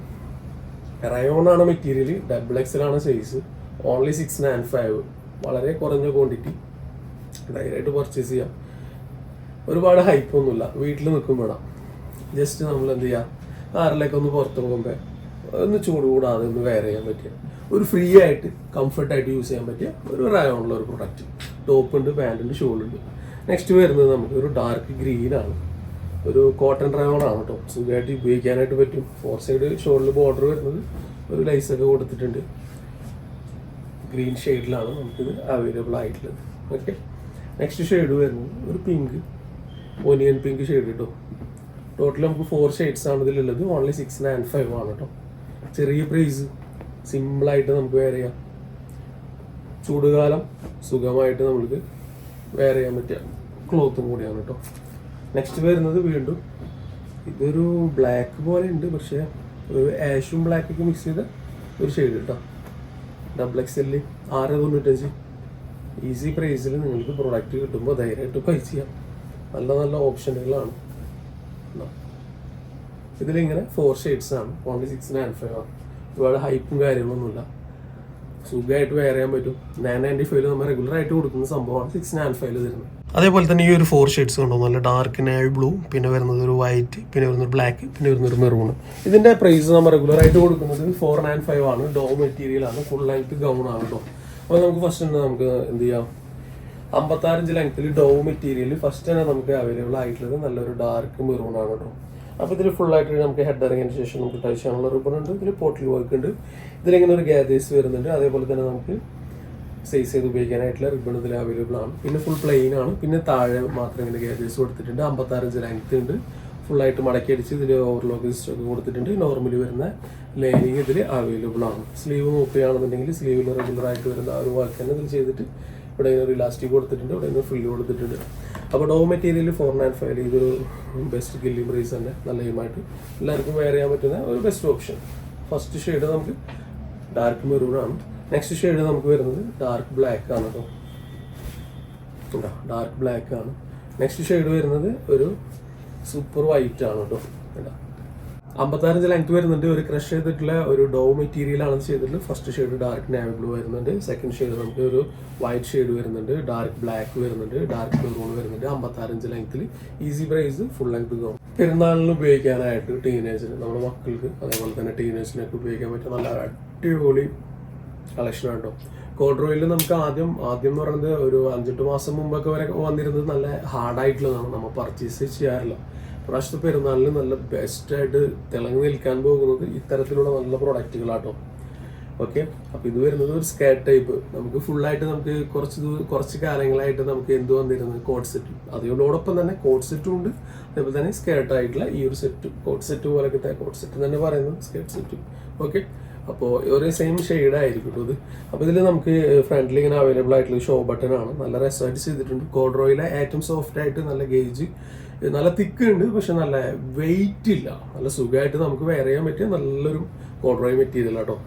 റയോൺ ആണ് material double എക്സിലാണ് size only six nine five വളരെ കുറഞ്ഞ ക്വാണ്ടിറ്റി ഡയറക്റ്റ് പർച്ചേസ് ചെയ്യാം. ഒരുപാട് ഹൈപ്പൊന്നുമില്ല വീട്ടിൽ നിൽക്കും വേണം. ജസ്റ്റ് നമ്മൾ എന്ത് ചെയ്യാം? കാറിലേക്ക് ഒന്ന് പുറത്ത് പോകുമ്പോൾ ഒന്ന് ചൂട് കൂടാതെ ഒന്ന് വെയർ ചെയ്യാൻ പറ്റിയ. ഒരു ഫ്രീ ആയിട്ട് കംഫർട്ടായിട്ട് യൂസ് ചെയ്യാൻ പറ്റിയ ഒരു റയോണുള്ള ഒരു പ്രൊഡക്റ്റ് ടോപ്പ് ഉണ്ട് പാന്റുണ്ട് ഉണ്ട് നെക്സ്റ്റ് വരുന്നത് നമുക്ക് ഒരു ഡാർക്ക് ഗ്രീൻ ആണ്. ഒരു കോട്ടൺ ആണ് കേട്ടോ സുഖമായിട്ട് ഉപയോഗിക്കാനായിട്ട് പറ്റും. ഫോർ സൈഡ് ഷോളിൽ ബോർഡർ വരുന്നത് ഒരു ലൈസൊക്കെ കൊടുത്തിട്ടുണ്ട്. ഗ്രീൻ ഷെയ്ഡിലാണ് നമുക്കിത് അവൈലബിൾ ആയിട്ടുള്ളത്. ഓക്കെ നെക്സ്റ്റ് ഷെയ്ഡ് വരുന്നത് ഒരു പിങ്ക് ഒനിയൻ പിങ്ക് ഷെയ്ഡ് കേട്ടോ ടോട്ടൽ നമുക്ക് ഫോർ ഷെയ്ഡ്സ് ആണ് ഇതിലുള്ളത്. ഓൺലി സിക്സ് നയൻ ഫൈവ് ആണ് കേട്ടോ ചെറിയ പ്രൈസ് സിമ്പിളായിട്ട് നമുക്ക് വെയർ ചെയ്യാം. ചൂടുകാലം സുഖമായിട്ട് നമുക്ക് വെയർ ചെയ്യാൻ പറ്റിയ ക്ലോത്തും കൂടിയാണ് കേട്ടോ നെക്സ്റ്റ് വരുന്നത് വീണ്ടും ഇതൊരു ബ്ലാക്ക് പോലെ ഉണ്ട് പക്ഷേ ഒരു ആഷും ബ്ലാക്കൊക്കെ മിക്സ് ചെയ്ത ഒരു ഷെയ്ഡ് കേട്ടോ ഡബിൾ എക്സ് എല്ലിൽ ആറ് തൊണ്ണൂറ്റഞ്ച്. ഈസി പ്രൈസിൽ നിങ്ങൾക്ക് പ്രൊഡക്റ്റ് കിട്ടുമ്പോൾ ധൈര്യമായിട്ട് പൈ ചെയ്യാം. നല്ല നല്ല ഓപ്ഷനുകളാണ്? ഇതിലിങ്ങനെ ഫോർ ഷെയ്ഡ്സ് ആണ്. ഓൺലി സിക്സ് നയൻ ഫൈവ് ആണ്. ഒരുപാട് ഹൈപ്പും കാര്യങ്ങളൊന്നുമില്ല സുഖമായിട്ട് വെയർ ചെയ്യാൻ പറ്റും. നയൻ നയന്റി ഫൈവ് നമ്മൾ റെഗുലറായിട്ട് കൊടുക്കുന്ന സംഭവമാണ് സിക്സ് നയൻ ഫൈവ് തരുന്നത്. അതേപോലെ തന്നെ ഈ ഒരു ഫോർ ഷെയ്ഡ്സ് കണ്ടോ? നല്ല ഡാർക്ക് നേവി ബ്ലൂ പിന്നെ വരുന്നത് ഒരു വൈറ്റ് പിന്നെ വരുന്നത് ബ്ലാക്ക് പിന്നെ വരുന്നത് ഒരു മെറൂൺ ഇതിന്റെ പ്രൈസ് നമ്മൾ റെഗുലർ ആയിട്ട് കൊടുക്കുന്നത് ഫോർ നയൻ ഫൈവ് ആണ്. ഡോ മെറ്റീരിയൽ ആണ്. ഫുൾ ലെങ്ത് ഗൗൺ ആണ് കേട്ടോ അപ്പോൾ നമുക്ക് ഫസ്റ്റ് തന്നെ നമുക്ക് എന്ത് ചെയ്യാം? അമ്പത്താറഞ്ച് ലെങ്ത്തിൽ ഡോ മെറ്റീരിയൽ ഫസ്റ്റ് തന്നെ നമുക്ക് അവൈലബിൾ ആയിട്ടുള്ളത് നല്ലൊരു ഡാർക്ക് മെറൂൺ ആണ് കേട്ടോ അപ്പോൾ ഇതിൽ ഫുൾ ആയിട്ട് നമുക്ക് ഹെഡ് ഇറങ്ങിയതിന് ശേഷം നമുക്ക് ടച്ച് ചെയ്യാനുള്ള റിബൺ ഉണ്ട്. ഇതിൽ പോട്ടിൽ വർക്ക് ഉണ്ട്. ഇതിലിങ്ങനെ ഒരു ഗ്യാദേഴ്സ് വരുന്നുണ്ട്. അതേപോലെ തന്നെ നമുക്ക് സൈസ് ചെയ്ത് ഉപയോഗിക്കാനായിട്ടുള്ള റിബൺ ഇതിൽ അവൈലബിൾ ആണ്. പിന്നെ ഫുൾ പ്ലെയിൻ ആണ്. പിന്നെ താഴെ മാത്രം ഇങ്ങനെ ഗ്യാജസ് കൊടുത്തിട്ടുണ്ട്. അമ്പത്താറഞ്ച് ലെങ്ത് ഉണ്ട്. ഫുൾ ആയിട്ട് മടക്കി അടിച്ച് ഇതിൽ ഓവർലോക്ക് ഒക്കെ കൊടുത്തിട്ടുണ്ട്. നോർമലി വരുന്ന ലൈനിങ് ഇതിൽ അവൈലബിൾ ആണ്. സ്ലീവ് നോക്കുകയാണെന്നുണ്ടെങ്കിൽ സ്ലീവിൽ റെഗുലർ ആയിട്ട് വരുന്ന ആ ഒരു വർക്ക് തന്നെ ഇതിൽ ചെയ്തിട്ട് ഇവിടെ ഒരു ഇലാസ്റ്റിക് കൊടുത്തിട്ടുണ്ട്. ഇവിടെ നിന്ന് കൊടുത്തിട്ടുണ്ട്. അപ്പോൾ ഡോ മെറ്റീരിയൽ ഫോർ നയൻ ഫൈവ് ഇതൊരു ബെസ്റ്റ് ഗില്ലി പ്രൈസ് തന്നെ. നല്ല ഇമായിട്ട് എല്ലാവർക്കും വെയർ ചെയ്യാൻ പറ്റുന്ന ഒരു ബെസ്റ്റ് ഓപ്ഷൻ ഫസ്റ്റ് ഷെയ്ഡ് നമുക്ക് ഡാർക്ക് മെറൂൺ ആണ്. നെക്സ്റ്റ് ഷെയ്ഡ് നമുക്ക് വരുന്നത്. ഡാർക്ക് ബ്ലാക്ക് ആണ് കേട്ടോ ഡാർക്ക് ബ്ലാക്ക് ആണ്. നെക്സ്റ്റ് ഷെയ്ഡ് വരുന്നത് ഒരു സൂപ്പർ വൈറ്റ് ആണ് കേട്ടോ കേട്ടോ അമ്പത്താറഞ്ച് ലെങ്ത് വരുന്നുണ്ട്. ഒരു ക്രഷ് ചെയ്തിട്ടുള്ള ഒരു ഡോ മെറ്റീരിയൽ ആണ് ചെയ്തിട്ടുള്ളത്. First shade dark navy blue വരുന്നുണ്ട്. സെക്കൻഡ് ഷെയ്ഡ് നമുക്ക് ഒരു വൈറ്റ് ഷെയ്ഡ് വരുന്നുണ്ട്. ഡാർക്ക് ബ്ലാക്ക് വരുന്നുണ്ട്. ഡാർക്ക് മെറൂൺ വരുന്നുണ്ട്. അമ്പത്താറഞ്ച് ലെങ്ത്തിൽ easy price full length gown പെരുന്നാളിന് ഉപയോഗിക്കാനായിട്ട് ടീനേജിന് നമ്മുടെ മക്കൾക്ക് അതേപോലെ തന്നെ ടീനേജിനൊക്കെ ഉപയോഗിക്കാൻ പറ്റിയ നല്ല അടിപൊളി കളക്ഷൻ കോൾഡ് റോയിൽ നമുക്ക് ആദ്യം ആദ്യം എന്ന് പറയുന്നത് ഒരു അഞ്ചെട്ട് മാസം മുമ്പൊക്കെ വരെ വന്നിരുന്നത് നല്ല ഹാർഡായിട്ടുള്ളതാണ് നമ്മൾ പർച്ചേസ് ചെയ്യാറില്ല. പ്രാവശ്യത്തെ പെരുന്നാളിൽ നല്ല ബെസ്റ്റായിട്ട് തിളങ്ങി നിൽക്കാൻ പോകുന്നത് ഇത്തരത്തിലുള്ള നല്ല പ്രൊഡക്റ്റുകളാട്ടോ ഓക്കെ അപ്പോൾ ഇത് വരുന്നത് ഒരു സ്കേർട്ട് ടൈപ്പ് നമുക്ക് ഫുള്ളായിട്ട് നമുക്ക് കുറച്ച് കുറച്ച് കാലങ്ങളായിട്ട് നമുക്ക് എന്ത് വന്നിരുന്നത്? കോട്ട് സെറ്റ് അതിനോടൊപ്പം തന്നെ കോട്ട് സെറ്റും ഉണ്ട്. അതേപോലെ തന്നെ സ്കേർട്ട് ആയിട്ടുള്ള ഈ ഒരു സെറ്റ് കോട്ട് സെറ്റ് പോലത്തെ കോട്ട് സെറ്റ് തന്നെ പറയുന്നത് സ്കേർട്ട് സെറ്റ് ഓക്കെ അപ്പോൾ ഒരേ സെയിം ഷെയ്ഡ് ആയിരിക്കും ഇത്. അപ്പോൾ ഇതിൽ നമുക്ക് ഫ്രണ്ടിൽ ഇങ്ങനെ അവൈലബിൾ ആയിട്ടുള്ള ഷോ ബട്ടൺ ആണ്. നല്ല രസമായിട്ട് ചെയ്തിട്ടുണ്ട്. കോഡ്രോയിലെ ഏറ്റവും സോഫ്റ്റ് ആയിട്ട് നല്ല ഗേജ് നല്ല തിക്ക് ഉണ്ട് പക്ഷെ നല്ല വെയിറ്റ് ഇല്ല. നല്ല സുഖമായിട്ട് നമുക്ക് വെയർ ചെയ്യാൻ പറ്റിയ നല്ലൊരു കോഡ്രോയ് മെറ്റീരിയൽ കേട്ടോ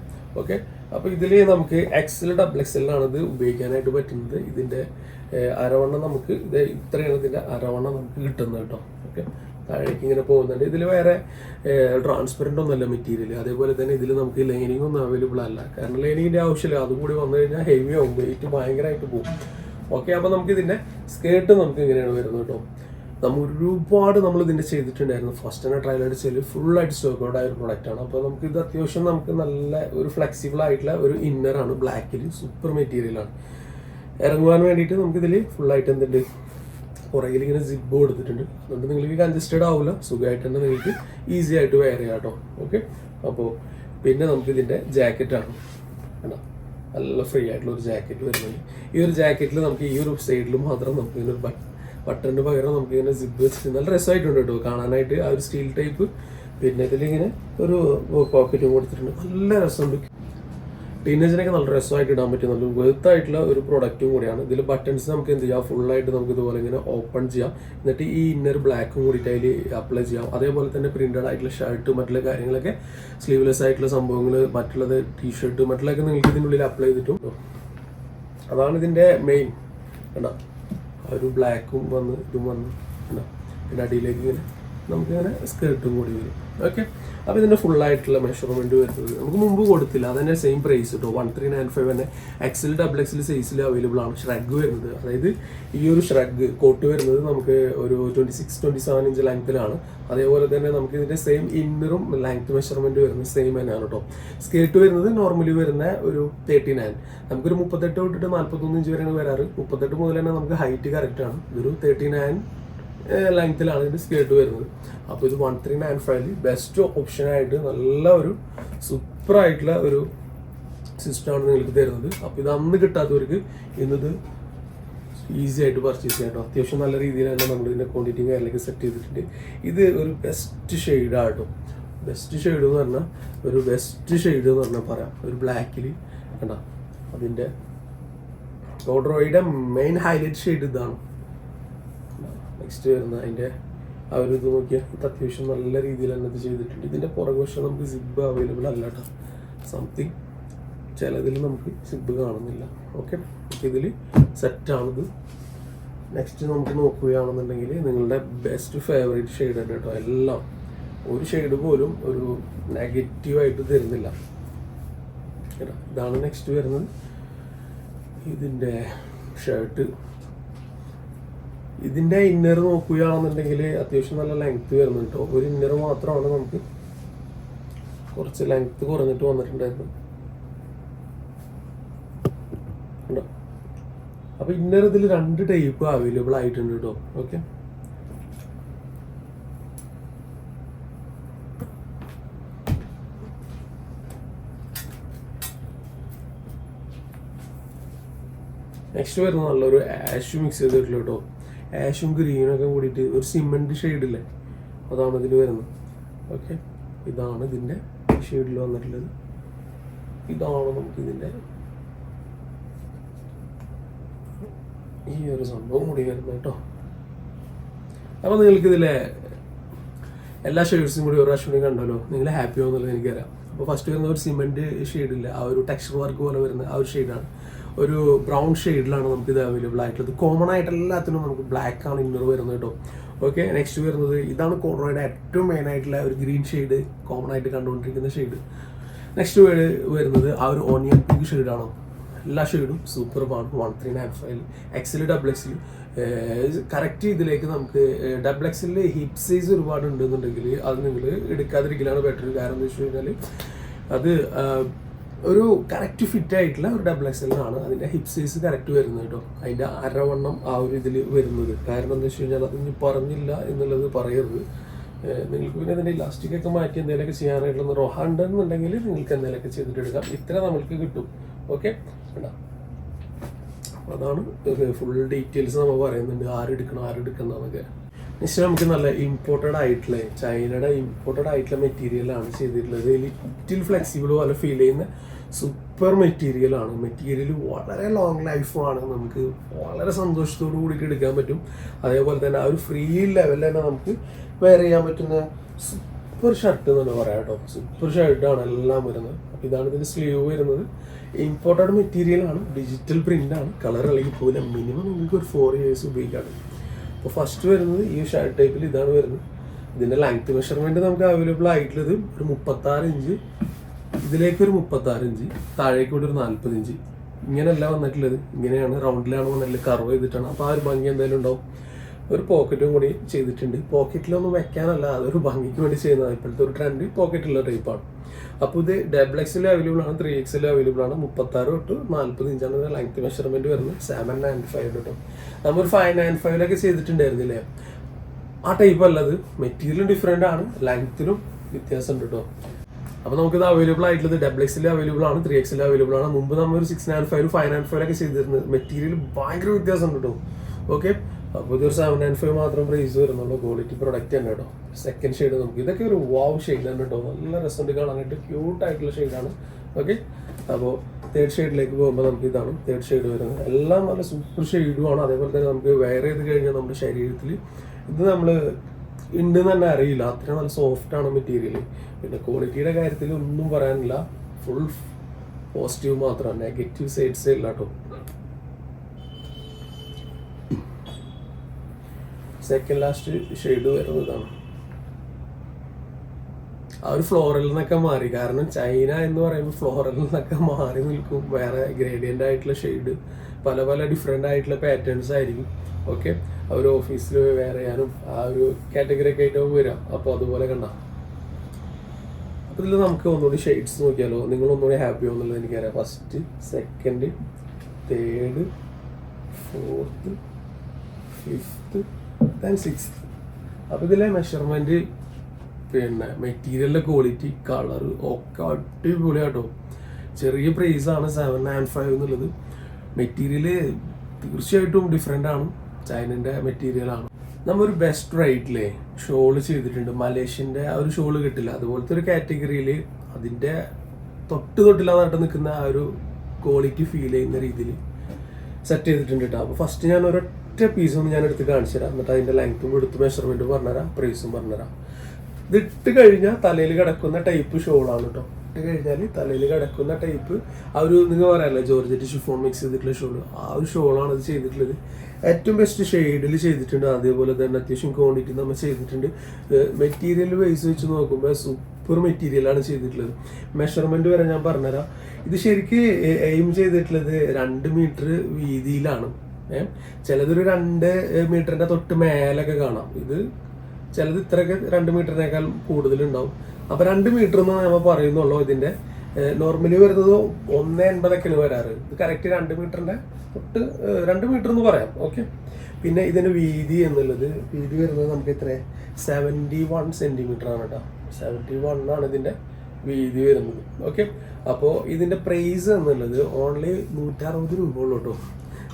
ഓക്കെ അപ്പോൾ ഇതിൽ നമുക്ക് എക്സൽ ഡബിൾ എക്സലാണ് ഇത് ഉപയോഗിക്കാനായിട്ട് പറ്റുന്നത്. ഇതിന്റെ അരവണ്ണം നമുക്ക് ഇത് ഇത്രയാണ് ഇതിന്റെ അരവണ്ണം നമുക്ക് കിട്ടുന്നത് കേട്ടോ ഓക്കെ താഴേക്ക് ഇങ്ങനെ പോകുന്നുണ്ട്. ഇതിൽ വേറെ ട്രാൻസ്പെറന്റ് ഒന്നുമല്ല മെറ്റീരിയൽ അതേപോലെ തന്നെ ഇതിൽ നമുക്ക് ലൈനിങ് ഒന്നും അവൈലബിൾ അല്ല. കാരണം ലൈനിങ്ങിന്റെ ആവശ്യമില്ല. അതുകൂടി വന്നു കഴിഞ്ഞാൽ ഹെവി ആവും. വെയിറ്റ് ഭയങ്കരമായിട്ട് പോകും ഓക്കെ അപ്പോൾ നമുക്ക് ഇതിന്റെ സ്കേർട്ട് നമുക്ക് ഇങ്ങനെയാണ് വരുന്നത് കേട്ടോ. നമ്മൾ ഒരുപാട് നമ്മൾ ഇതിന്റെ ചെയ്തിട്ടുണ്ടായിരുന്നു. ഫസ്റ്റ് തന്നെ ട്രയൽ അടിച്ചാൽ ഫുള്ളായിട്ട് സ്റ്റോക്ക് ഔട്ട് ആയ ഒരു ആണ്. അപ്പോൾ നമുക്ക് ഇത് അത്യാവശ്യം നമുക്ക് നല്ല ഒരു ഫ്ലെക്സിബിൾ ആയിട്ടുള്ള ഒരു ഇന്നറാണ് ബ്ലാക്കിൽ സൂപ്പർ മെറ്റീരിയലാണ് ഇറങ്ങുവാൻ വേണ്ടിയിട്ട് നമുക്കിതിൽ ഫുള്ളായിട്ട് എന്തുണ്ട്? പുറകിൽ ഇങ്ങനെ സിബ് കൊടുത്തിട്ടുണ്ട് അതുകൊണ്ട് നിങ്ങൾക്ക് കൺജസ്റ്റഡ് ആവില്ല സുഖമായിട്ട് തന്നെ നിങ്ങൾക്ക് ഈസി ആയിട്ട് വെയർ ചെയ്യാം കേട്ടോ ഓക്കെ അപ്പോൾ പിന്നെ നമുക്ക് ഇതിന്റെ ജാക്കറ്റാണ് കണ്ടോ? നല്ല ഫ്രീ ആയിട്ടുള്ള ഒരു ജാക്കറ്റ് വരുന്നത്. ഈ ഒരു ജാക്കറ്റിൽ നമുക്ക് ഈ ഒരു സൈഡിൽ മാത്രം നമുക്ക് ഇതിനൊരു ഒരു ബട്ടണിന് പകരം നമുക്ക് ഇങ്ങനെ സിബ് വെച്ചിട്ട് നല്ല രസമായിട്ടുണ്ട് കേട്ടോ കാണാനായിട്ട് ആ ഒരു സ്റ്റീൽ ടൈപ്പ് പിന്നെ ഇതിലിങ്ങനെ ഒരു പോക്കറ്റും കൊടുത്തിട്ടുണ്ട്. നല്ല രസമുണ്ട്. ടീനേജിനൊക്കെ നല്ല രസമായിട്ട് ഇടാൻ പറ്റും നല്ല വെർത്ത് ആയിട്ടുള്ള ഒരു പ്രൊഡക്റ്റും കൂടിയാണ്. ഇതിൽ ബട്ടൺസ് നമുക്ക് എന്ത് ചെയ്യാം? ഫുള്ളായിട്ട് നമുക്ക് ഇതുപോലെ ഇങ്ങനെ ഓപ്പൺ ചെയ്യാം. എന്നിട്ട് ഈ ഇന്നർ ബ്ലാക്കും കൂടിയിട്ട് അതിൽ അപ്ലൈ ചെയ്യാം. അതേപോലെ തന്നെ പ്രിന്റഡ് ആയിട്ടുള്ള ഷർട്ട് മറ്റുള്ള കാര്യങ്ങളൊക്കെ സ്ലീവ്ലെസ് ആയിട്ടുള്ള സംഭവങ്ങൾ മറ്റുള്ളത് ടീഷർട്ട് മറ്റുള്ളതൊക്കെ നിങ്ങൾക്ക് ഇതിനുള്ളിൽ അപ്ലൈ ചെയ്തിട്ടും. അതാണ് ഇതിന്റെ മെയിൻ കണ്ടോ? ഒരു ബ്ലാക്കും വന്ന് ഇതും വന്ന് കണ്ടോ? പിന്നെ അടിയിലേക്ക് ഇങ്ങനെ നമുക്കിങ്ങനെ സ്കേർട്ടും കൂടി വരും. ഓക്കെ? അപ്പോൾ ഇതിന്റെ ഫുള്ളായിട്ടുള്ള മെഷർമെന്റ് വരുന്നത് നമുക്ക് മുമ്പ് കൊടുത്തില്ല. അതന്നെ സെയിം പ്രൈസ് കേട്ടോ വൺ ത്രീ നയൻ ഫൈവ് തന്നെ എക്സിൽ ഡബിൾ എക്സിൽ സൈസിൽ അവൈലബിൾ ആണ്. ഷ്രഗ് വരുന്നത്. അതായത് ഈ ഒരു ഷ്രഗ് കോട്ട് വരുന്നത് നമുക്ക് ഒരു twenty six twenty seven inch ലെങ്ത്തിലാണ് അതേപോലെ തന്നെ നമുക്ക് ഇതിന്റെ സെയിം ഇന്നറും ലെങ്ത് മെഷർമെന്റ് വരുന്നത് സെയിം തന്നെയാണ് കേട്ടോ സ്കേർട്ട് വരുന്നത് നോർമലി വരുന്ന ഒരു തേർട്ടി നയൻ നമുക്കൊരു മുപ്പത്തെട്ട് തൊട്ടിട്ട് നാൽപ്പത്തൊന്ന് ഇഞ്ച് വരെയാണ് വരാറ്. മുപ്പത്തെട്ട് മുതൽ തന്നെ നമുക്ക് ഹൈറ്റ് കറക്റ്റാണ് ഇതൊരു തേർട്ടി നയൻ ലെങ്ത്തിലാണ് ഇതിന്റെ സ്കേർട്ട് വരുന്നത്. അപ്പോൾ ഇത് വൺ ത്രീ നയൻ ഫൈവിൽ ബെസ്റ്റ് ഓപ്ഷനായിട്ട് നല്ല ഒരു സൂപ്പർ ആയിട്ടുള്ള ഒരു സിസ്റ്റമാണ് നിങ്ങൾക്ക് തരുന്നത്. അപ്പോൾ ഇത് അന്ന് കിട്ടാത്തവർക്ക് ഇന്നത് ഈസി ആയിട്ട് പർച്ചേസ് ചെയ്യാം കേട്ടോ. അത്യാവശ്യം നല്ല രീതിയിൽ തന്നെ നമ്മൾ ഇതിന്റെ ക്വാണ്ടിറ്റിയും കാര്യങ്ങളൊക്കെ സെറ്റ് ചെയ്തിട്ടുണ്ട്. ഇത് ഒരു ബെസ്റ്റ് ഷെയ്ഡാണ് കേട്ടോ. ബെസ്റ്റ് ഷെയ്ഡ് എന്ന് പറഞ്ഞാൽ ഒരു ബെസ്റ്റ് ഷെയ്ഡ് എന്ന് പറഞ്ഞാൽ പറയാം. ഒരു ബ്ലാക്കിൽ കണ്ട? അതിന്റെ ഓഡ്രോയുടെ മെയിൻ ഹൈലൈറ്റ് ഷെയ്ഡ് ഇതാണ്. നെക്സ്റ്റ് വരുന്ന അതിന്റെ ആ ഒരു ഇത് നോക്കിയാൽ ഇത് അത്യാവശ്യം നല്ല രീതിയിൽ തന്നെ ഇത് ചെയ്തിട്ടുണ്ട്. ഇതിന്റെ പുറകുവശം നമുക്ക് സിബ് അവൈലബിൾ അല്ല കേട്ടോ സംതിങ് ചിലതിൽ നമുക്ക് സിബ് കാണുന്നില്ല. ഓക്കെ ഇതിൽ സെറ്റാണിത് നെക്സ്റ്റ് നമുക്ക് നോക്കുകയാണെന്നുണ്ടെങ്കിൽ നിങ്ങളുടെ ബെസ്റ്റ് ഫേവറേറ്റ് ഷെയ്ഡ് തന്നെ കേട്ടോ എല്ലാം ഒരു ഷെയ്ഡ് പോലും ഒരു നെഗറ്റീവായിട്ട് തരുന്നില്ല. ഇതാണ് നെക്സ്റ്റ് വരുന്നത്. ഇതിന്റെ ഷർട്ട് ഇതിന്റെ ഇന്നർ നോക്കുകയാണെന്നുണ്ടെങ്കിൽ അത്യാവശ്യം നല്ല ലെങ്ത് വരുന്നുണ്ട് ഒരു ഇന്നർ മാത്രമാണ് നമുക്ക് കുറച്ച് ലെങ്ത് കുറഞ്ഞിട്ട് വന്നിട്ടുണ്ടായിരുന്നു ഉണ്ടോ അപ്പൊ ഇന്നർ ഇതിൽ രണ്ട് ടൈപ്പ് അവൈലബിൾ ആയിട്ടുണ്ട് കേട്ടോ ഓക്കെ നെക്സ്റ്റ് വരുന്ന നല്ലൊരു ആഷ് മിക്സ് ചെയ്തിട്ടുള്ള കേട്ടോ ആഷും ഗ്രീനും ഒക്കെ കൂടിയിട്ട് ഒരു സിമെന്റ് ഷെയ്ഡില്ലേ അതാണ് ഇതിൽ വരുന്നത്. ഓക്കെ ഇതാണ് ഇതിന്റെ ഷെയ്ഡിൽ വന്നിട്ടുള്ളത്. ഇതാണ് നമുക്ക് ഇതിന്റെ ഈ ഒരു സംഭവം കൂടി വരുന്നത് കേട്ടോ. അപ്പോൾ നിങ്ങൾക്ക് ഇതിലെ എല്ലാ ഷെയ്ഡ്സും കൂടി ഒരു പ്രാവശ്യം കണ്ടല്ലോ നിങ്ങൾ ഹാപ്പി ആവുന്നുള്ളത് എനിക്കറിയാം അപ്പോൾ ഫസ്റ്റ് വരുന്ന ഒരു സിമെന്റ് ഷെയ്ഡില്ല ആ ഒരു ടെക്സ്ചർ വർക്ക് പോലെ വരുന്ന ആ ഒരു ഷെയ്ഡാണ് ഒരു ബ്രൗൺ ഷെയ്ഡിലാണ് നമുക്ക് ഇത് അവൈലബിൾ ആയിട്ടുള്ളത്. കോമൺ ആയിട്ട് എല്ലാത്തിനും നമുക്ക് ബ്ലാക്ക് ആണ് ഇന്നർ വരുന്നത് കേട്ടോ. ഓക്കെ നെക്സ്റ്റ് വരുന്നത് ഇതാണ് കോർണോയുടെ ഏറ്റവും മെയിൻ ആയിട്ടുള്ള ഒരു ഗ്രീൻ ഷെയ്ഡ് കോമൺ ആയിട്ട് കണ്ടുകൊണ്ടിരിക്കുന്ന ഷെയ്ഡ് നെക്സ്റ്റ് വേഡ് വരുന്നത് ആ ഒരു ഓണിയൻ പിങ്ക് ഷെയ്ഡാണ് എല്ലാ ഷെയ്ഡും സൂപ്പർബാണ് വൺ ത്രീ നയൻ ഫൈവ് എക്സിൽ ഡബിൾ എക്സിൽ കറക്റ്റ് ഇതിലേക്ക് നമുക്ക് ഡബിൾ എക്സിൽ ഹിപ് സൈസ് ഒരുപാട് ഉണ്ടെന്നുണ്ടെങ്കിൽ അത് നിങ്ങൾ എടുക്കാതിരിക്കലാണ് ബെറ്റർ കാരണം എന്താ വെച്ച് കഴിഞ്ഞാൽ അത് ഒരു കറക്റ്റ് ഫിറ്റ് ആയിട്ടുള്ള ഒരു ഡബിൾ എക്സ് എല്ലാണ് അതിന്റെ ഹിപ് സൈസ് കറക്റ്റ് വരുന്നത് കേട്ടോ. അതിന്റെ അരവണ്ണം ആ ഒരു ഇതിൽ വരുന്നത്. കാരണം എന്താ വെച്ച് കഴിഞ്ഞാൽ അത് ഇനി പറഞ്ഞില്ല എന്നുള്ളത് പറയരുത്. നിങ്ങൾക്ക് പിന്നെ അതിന്റെ ഇലാസ്റ്റിക് ഒക്കെ മാറ്റി എന്തെങ്കിലുമൊക്കെ ചെയ്യാനായിട്ടുള്ള റോഹ ഉണ്ടെന്നുണ്ടെങ്കിൽ നിങ്ങൾക്ക് എന്തെങ്കിലുമൊക്കെ ചെയ്തിട്ട് എടുക്കാം. ഇത്ര നമ്മൾക്ക് കിട്ടും. ഓക്കെ അതാണ് ഫുൾ ഡീറ്റെയിൽസ് നമ്മൾ പറയുന്നുണ്ട്. ആരെടുക്കണം ആരെടുക്കണം എന്നൊക്കെ. നെക്സ്റ്റ് നമുക്ക് നല്ല ഇമ്പോർട്ടഡ് ആയിട്ടുള്ള ചൈനയുടെ ഇമ്പോർട്ടഡ് ആയിട്ടുള്ള മെറ്റീരിയലാണ് ചെയ്തിട്ടുള്ളത്. ലിറ്റിൽ ഫ്ലെക്സിബിൾ പോലെ ഫീൽ ചെയ്യുന്ന സൂപ്പർ മെറ്റീരിയൽ ആണ്. മെറ്റീരിയൽ വളരെ ലോങ് ലൈഫുമാണ് നമുക്ക് വളരെ സന്തോഷത്തോടു കൂടി എടുക്കാൻ പറ്റും. അതേപോലെ തന്നെ ആ ഒരു ഫ്രീ ലെവലിൽ തന്നെ നമുക്ക് വെയർ ചെയ്യാൻ പറ്റുന്ന സൂപ്പർ ഷർട്ട് എന്ന് പറയാം കേട്ടോ. സൂപ്പർ ഷർട്ടാണ് എല്ലാം വരുന്നത്. ഇതാണ് ഇതിന്റെ സ്ലീവ് വരുന്നത്. ഇമ്പോർട്ടഡ് മെറ്റീരിയൽ ആണ്. ഡിജിറ്റൽ പ്രിന്റാണ് കളർ ഇളകി പോലെ മിനിമം നിങ്ങൾക്ക് ഒരു ഫോർ ഇയേഴ്സ് ഉപയോഗിക്കാം അപ്പോൾ ഫസ്റ്റ് വരുന്നത് ഈ ഷർട്ട് ടൈപ്പിൽ ഇതാണ് വരുന്നത്. ഇതിന്റെ ലെങ്ത് മെഷർമെന്റ് നമുക്ക് അവൈലബിൾ ആയിട്ടുള്ളത് ഒരു മുപ്പത്താറ് ഇഞ്ച് ഇതിലേക്ക് ഒരു മുപ്പത്താറ് ഇഞ്ച് താഴേക്ക് കൂടി ഒരു നാൽപ്പത് ഇഞ്ച്. ഇങ്ങനെയല്ല വന്നിട്ടുള്ളത്. ഇങ്ങനെയാണ് റൗണ്ടിലാണ് വന്നിട്ടുള്ളത്. കർവ് ചെയ്തിട്ടാണ്. അപ്പോൾ ആ ഒരു ഭംഗി എന്തായാലും ഉണ്ടാവും. ഒരു പോക്കറ്റും കൂടി ചെയ്തിട്ടുണ്ട്. പോക്കറ്റിലൊന്നും വെക്കാനല്ല അതൊരു ഭംഗിക്ക് വേണ്ടി ചെയ്യുന്നതാണ്. ഇപ്പോഴത്തെ ഒരു ട്രെൻഡ് പോക്കറ്റുള്ള ടൈപ്പാണ് അപ്പോൾ ഇത് ഡബിൾ എക്സിൽ അവൈലബിൾ ആണ് ത്രീ എക്സിൽ അവൈലബിൾ ആണ്. മുപ്പത്താറ് തൊട്ട് നാൽപ്പത് ഇഞ്ചാണ് ലെങ്ത് മെഷർമെന്റ് വരുന്നത്. സെവൻ നയൻ ഫൈവ് കിട്ടും നമ്മൾ ഫൈവ് നയൻ ഫൈവിലൊക്കെ ചെയ്തിട്ടുണ്ടായിരുന്നില്ലേ? ആ ടൈപ്പ് അല്ലത്. മെറ്റീരിയലും ഡിഫറെന്റ് ആണ്. ലെങ്ത്തിലും വ്യത്യാസം ഉണ്ട് കേട്ടോ അപ്പോൾ നമുക്കിത് അവൈലബിൾ ആയിട്ടുള്ളത് ഡബിൾ എക്സിൽ അവൈലബിൾ ആണ് ത്രീ എക്സിൽ അവൈലബിൾ ആണ്. മുമ്പ് നമ്മൾ ഒരു six nine five five nine five ഒക്കെ ചെയ്തിരുന്നത്. മെറ്റീരിയൽ ഭയങ്കര വ്യത്യാസം ഉണ്ട് കേട്ടോ ഓക്കെ അപ്പോൾ ഇതൊരു സെവൻ ആൻഡ് ഫൈവ് മാത്രം പ്രൈസ് വരുന്നുള്ളൂ. ക്വാളിറ്റി പ്രൊഡക്റ്റ് തന്നെ കേട്ടോ സെക്കൻഡ് ഷെയ്ഡ് നമുക്ക് ഇതൊക്കെ ഒരു വാവ് ഷെയ്ഡ് തന്നെ കേട്ടോ നല്ല രസമുണ്ട് കാണാനായിട്ട് ക്യൂട്ട് ആയിട്ടുള്ള ഷെയ്ഡാണ് ഓക്കെ അപ്പോൾ തേർഡ് ഷെയ്ഡിലേക്ക് പോകുമ്പോൾ നമുക്ക് ഇതാണ് തേർഡ് ഷെയ്ഡ് വരുന്നത്. എല്ലാം നല്ല സൂപ്പർ ഷെയ്ഡുമാണ് അതേപോലെ തന്നെ നമുക്ക് വെയർ ചെയ്ത് കഴിഞ്ഞാൽ നമ്മുടെ ശരീരത്തിൽ ഇത് നമ്മൾ ഉണ്ടെന്ന് തന്നെ അറിയില്ല. അത്രയും നല്ല സോഫ്റ്റ് ആണ് മെറ്റീരിയൽ പിന്നെ ക്വാളിറ്റിയുടെ കാര്യത്തിൽ ഒന്നും പറയാനില്ല. ഫുൾ പോസിറ്റീവ് മാത്രമാണ് നെഗറ്റീവ് സൈഡ്സേ ഇല്ല കേട്ടോ സെക്കൻഡ് ലാസ്റ്റ് ഷെയ്ഡ് വരുന്നതാണ്. ആ ഒരു ഫ്ലോറിൽ നിന്നൊക്കെ മാറി. കാരണം ചൈന എന്ന് പറയുമ്പോൾ ഫ്ലോറിൽ നിന്നൊക്കെ മാറി നിൽക്കും. വേറെ ഗ്രേഡിയന്റ് ആയിട്ടുള്ള ഷെയ്ഡ് പല പല ഡിഫറെന്റ് ആയിട്ടുള്ള പാറ്റേൺസ് ആയിരിക്കും. ഓക്കെ അവർ ഓഫീസിൽ വേറെ ഞാനും ആ ഒരു കാറ്റഗറി ഒക്കെ ആയിട്ട് വരാം. അപ്പോൾ അതുപോലെ കണ്ട. അപ്പോൾ ഇതിൽ നമുക്ക് ഒന്നുകൂടി ഷെയ്ഡ്സ് നോക്കിയാലോ? നിങ്ങൾ ഒന്നുകൂടി ഹാപ്പി ആവുന്നുള്ളത് എനിക്കറിയാം. First second third fourth fifth then six അപ്പോൾ ഇതിലെ മെഷർമെന്റ് പിന്നെ മെറ്റീരിയലിന്റെ ക്വാളിറ്റി കളർ ഒക്കെ അടിപൊളിയാട്ടോ. ചെറിയ പ്രൈസാണ് സെവൻ നയൻ ഫൈവ് എന്നുള്ളത്. മെറ്റീരിയൽ തീർച്ചയായിട്ടും ഡിഫറെന്റ് ആണ്. ചൈനന്റെ മെറ്റീരിയലാണ് നമ്മ ഒരു ബെസ്റ്റ് റൈറ്റിലെ ഷോൾ ചെയ്തിട്ടുണ്ട്. മലേഷ്യന്റെ ആ ഒരു ഷോൾ കിട്ടില്ല. അതുപോലത്തെ ഒരു കാറ്റഗറിയിൽ അതിന്റെ തൊട്ട് തൊട്ടില്ലാതായിട്ട് നിൽക്കുന്ന ആ ഒരു ക്വാളിറ്റി ഫീൽ ചെയ്യുന്ന രീതിയിൽ സെറ്റ് ചെയ്തിട്ടുണ്ട് കേട്ടോ അപ്പോൾ ഫസ്റ്റ് ഞാൻ ഒരൊറ്റ പീസ് ഒന്ന് ഞാൻ എടുത്ത് കാണിച്ചു തരാം എന്നിട്ട് അതിന്റെ ലെങ്ത്തും എടുത്ത് മെഷർമെന്റും പറഞ്ഞുതരാം. പ്രൈസും പറഞ്ഞുതരാം. ഇത് ഇട്ട് കഴിഞ്ഞാൽ തലയിൽ കിടക്കുന്ന ടൈപ്പ് ഷോളാണ് കേട്ടോ ഇട്ട് കഴിഞ്ഞാൽ തലയിൽ കിടക്കുന്ന ടൈപ്പ് ആ ഒരു നിങ്ങൾ പറയാമല്ലോ ജോർജറ്റ് ഷിഫോൺ മിക്സ് ചെയ്തിട്ടുള്ള ഷോൾ ആ ഒരു ഷോളാണ് അത് ചെയ്തിട്ടുള്ളത്. ഏറ്റവും ബെസ്റ്റ് ഷെയ്ഡിൽ ചെയ്തിട്ടുണ്ട്. അതേപോലെ തന്നെ അത്യാവശ്യം ക്വാണ്ടിറ്റി നമ്മൾ ചെയ്തിട്ടുണ്ട്. മെറ്റീരിയൽ വൈസ് വെച്ച് നോക്കുമ്പോൾ സൂപ്പർ മെറ്റീരിയലാണ് ചെയ്തിട്ടുള്ളത്. മെഷർമെന്റ് വരെ ഞാൻ പറഞ്ഞുതരാം. ഇത് ശരിക്ക് എയിം ചെയ്തിട്ടുള്ളത് രണ്ട് മീറ്റർ വീതിയിലാണ്. ചിലതൊരു രണ്ട് മീറ്ററിന്റെ തൊട്ട് മേലൊക്കെ കാണാം. ഇത് ചിലത് ഇത്രയൊക്കെ രണ്ട് മീറ്ററിനേക്കാൾ കൂടുതലുണ്ടാവും. അപ്പൊ രണ്ട് മീറ്റർ എന്ന് നമ്മൾ പറയുന്നുള്ളൂ ഇതിന്റെ. നോർമലി വരുന്നത് ഒന്ന് എൺപതൊക്കെയാണ് വരാറ്. ഇത് കറക്റ്റ് രണ്ട് മീറ്ററിന്റെ തൊട്ട് രണ്ട് മീറ്റർ എന്ന് പറയാം. ഓക്കെ പിന്നെ ഇതിന്റെ വീതി എന്നുള്ളത് വീതി വരുന്നത് നമുക്ക് ഇത്ര സെവന്റി വൺ സെന്റിമീറ്റർ ആണ് കേട്ടോ. സെവന്റി വൺ ആണ് ഇതിന്റെ വീതി വരുന്നത്. ഓക്കെ അപ്പോൾ ഇതിന്റെ പ്രൈസ് എന്നുള്ളത് ഓൺലി നൂറ്ററുപത് രൂപ ഉള്ളൂ കേട്ടോ.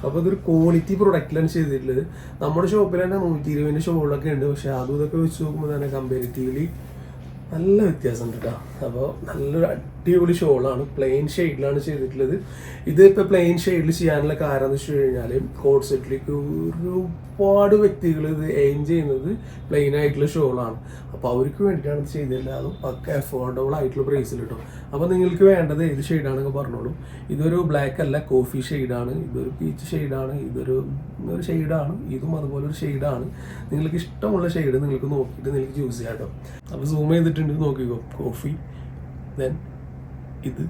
അപ്പോൾ ഇതൊരു ക്വാളിറ്റി പ്രൊഡക്റ്റിലാണ് ചെയ്തിട്ടുള്ളത്. നമ്മുടെ ഷോപ്പിൽ തന്നെ നൂറ്റി ഇരുപതിന്റെ ഷോളൊക്കെ ഉണ്ട്. പക്ഷെ അതും ഇതൊക്കെ വെച്ച് നോക്കുമ്പോൾ തന്നെ കമ്പാരിറ്റീവ്ലി നല്ല വ്യത്യാസമുണ്ട് കേട്ടോ അപ്പോൾ നല്ലൊരു അടിപൊളി ഷോളാണ്. പ്ലെയിൻ ഷെയ്ഡിലാണ് ചെയ്തിട്ടുള്ളത്. ഇത് ഇപ്പോൾ പ്ലെയിൻ ഷെയ്ഡിൽ ചെയ്യാനുള്ള കാരണം എന്ന് വെച്ച് കഴിഞ്ഞാൽ കോഡ് സെറ്റിലേക്ക് ഒരുപാട് വ്യക്തികൾ ഇത് എയിം ചെയ്യുന്നത് പ്ലെയിൻ ആയിട്ടുള്ള ഷോളാണ്. അപ്പോൾ അവർക്ക് വേണ്ടിയിട്ടാണ് ചെയ്തിട്ടുള്ളത്. അതും പക്ക അഫോർഡബിൾ ആയിട്ടുള്ള പ്രൈസിൽ കിട്ടും അപ്പോൾ നിങ്ങൾക്ക് വേണ്ടത് ഏത് ഷെയ്ഡാണെന്ന് പറഞ്ഞോളൂ. ഇതൊരു ബ്ലാക്ക് അല്ല കോഫി ഷെയ്ഡാണ് ഇതൊരു പീച്ച് ഷെയ്ഡാണ് ഇതൊരു ഒരു ഷെയ്ഡാണ് ഇതും അതുപോലെ ഒരു ഷെയ്ഡാണ് നിങ്ങൾക്ക് ഇഷ്ടമുള്ള ഷെയ്ഡ് നിങ്ങൾക്ക് നോക്കിയിട്ട് നിങ്ങൾക്ക് ചൂസ് ചെയ്യാം കേട്ടോ അപ്പോൾ സൂം ചെയ്തിട്ടുണ്ട് നോക്കിക്കോ. കോഫി ദെൻ ഇത്